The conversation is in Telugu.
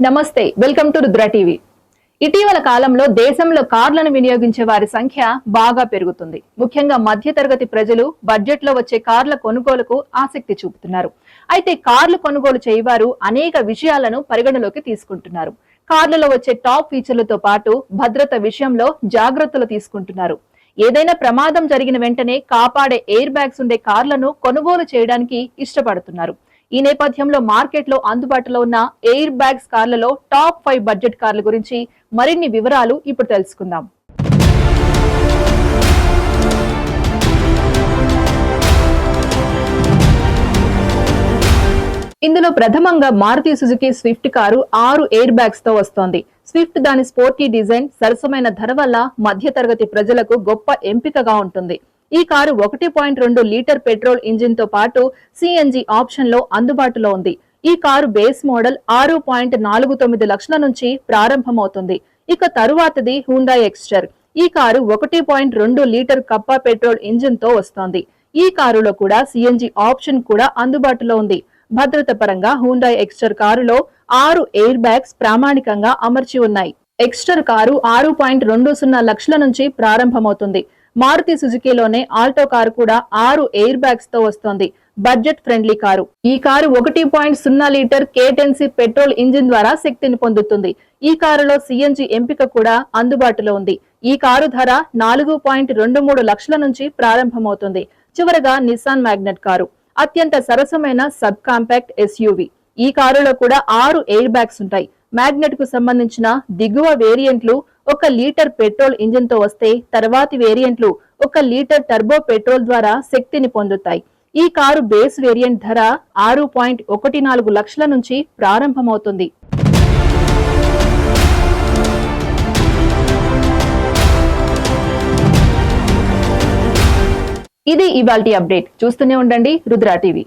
నమస్తే వెల్కమ్ టు రుద్ర టీవీ. ఇటీవల కాలంలో దేశంలో కార్లను వినియోగించే వారి సంఖ్య బాగా పెరుగుతుంది. ముఖ్యంగా మధ్యతరగతి ప్రజలు బడ్జెట్లో వచ్చే కార్ల కొనుగోలుకు ఆసక్తి చూపుతున్నారు. అయితే కార్లు కొనుగోలు చేయవారు అనేక విషయాలను పరిగణలోకి తీసుకుంటున్నారు. కార్లలో వచ్చే టాప్ ఫీచర్లతో పాటు భద్రత విషయంలో జాగ్రత్తలు తీసుకుంటున్నారు. ఏదైనా ప్రమాదం జరిగిన వెంటనే కాపాడే ఎయిర్ బ్యాగ్స్ ఉండే కార్లను కొనుగోలు చేయడానికి ఇష్టపడుతున్నారు. ఈ నేపథ్యంలో మార్కెట్లో అందుబాటులో ఉన్న ఎయిర్ బ్యాగ్స్ కార్లలో టాప్ ఫైవ్ బడ్జెట్ కార్ల గురించి మరిన్ని వివరాలు ఇప్పుడు తెలుసుకుందాం. ఇందులో ప్రథమంగా మారుతి సుజుకి స్విఫ్ట్ కారు ఆరు ఎయిర్ బ్యాగ్స్తో వస్తోంది. స్విఫ్ట్ దాని స్పోర్టీ డిజైన్ సరసమైన ధర వల్ల మధ్యతరగతి ప్రజలకు గొప్ప ఎంపికగా ఉంటుంది. ఈ కారు ఒకటి పాయింట్ రెండు లీటర్ పెట్రోల్ ఇంజిన్తో పాటు సిఎన్జి ఆప్షన్లో అందుబాటులో ఉంది. ఈ కారు బేస్ మోడల్ ఆరు పాయింట్ నాలుగు తొమ్మిది లక్షల నుంచి ప్రారంభమవుతుంది. ఇక తరువాతది హుండాయ్ ఎక్స్టర్ ఈ కారు ఒకటి పాయింట్ రెండు లీటర్ కప్పా పెట్రోల్ ఇంజిన్తో వస్తోంది. ఈ కారులో కూడా సిఎన్జి ఆప్షన్ కూడా అందుబాటులో ఉంది. భద్రత పరంగా హుండాయ్ ఎక్స్టర్ కారులో ఆరు ఎయిర్ బ్యాగ్స్ ప్రామాణికంగా అమర్చి ఉన్నాయి. ఎక్స్టర్ కారు ఆరు పాయింట్ రెండు సున్నా లక్షల నుంచి ప్రారంభమవుతుంది. మారుతి సుజుకీలోనే ఆల్టో కారు కూడా ఆరు ఎయిర్ బ్యాగ్స్తో వస్తోంది. Budget friendly car. ఈ కారు ఒకటి పాయింట్ సున్నా లీటర్ కేటెన్సీ పెట్రోల్ ఇంజిన్ ద్వారా శక్తిని పొందుతుంది. ఈ కారులో సిఎన్జి ఎంపిక కూడా అందుబాటులో ఉంది. ఈ కారు ధర నాలుగు పాయింట్ రెండు మూడు లక్షల నుంచి ప్రారంభమవుతుంది. చివరగా నిస్సాన్ మ్యాగ్నెట్ కారు. అత్యంత సరసమైన సబ్ కాంపాక్ట్ ఎస్యూవి ఈ కారులో కూడా ఆరు ఎయిర్ బ్యాగ్స్ ఉంటాయి. మ్యాగ్నెట్కు సంబంధించిన దిగువ వేరియంట్లు ఒక లీటర్ పెట్రోల్ ఇంజిన్తో వస్తే తర్వాతి వేరియంట్లు ఒక లీటర్ టర్బో పెట్రోల్ ద్వారా శక్తిని పొందుతాయి. ఈ కారు బేస్ వేరియంట్ ధర ఆరు పాయింట్ ఒకటి నాలుగు లక్షల నుంచి ప్రారంభమవుతుంది. ఇది ఇవాల్టి అప్డేట్. చూస్తూనే ఉండండి రుద్రా టీవీ.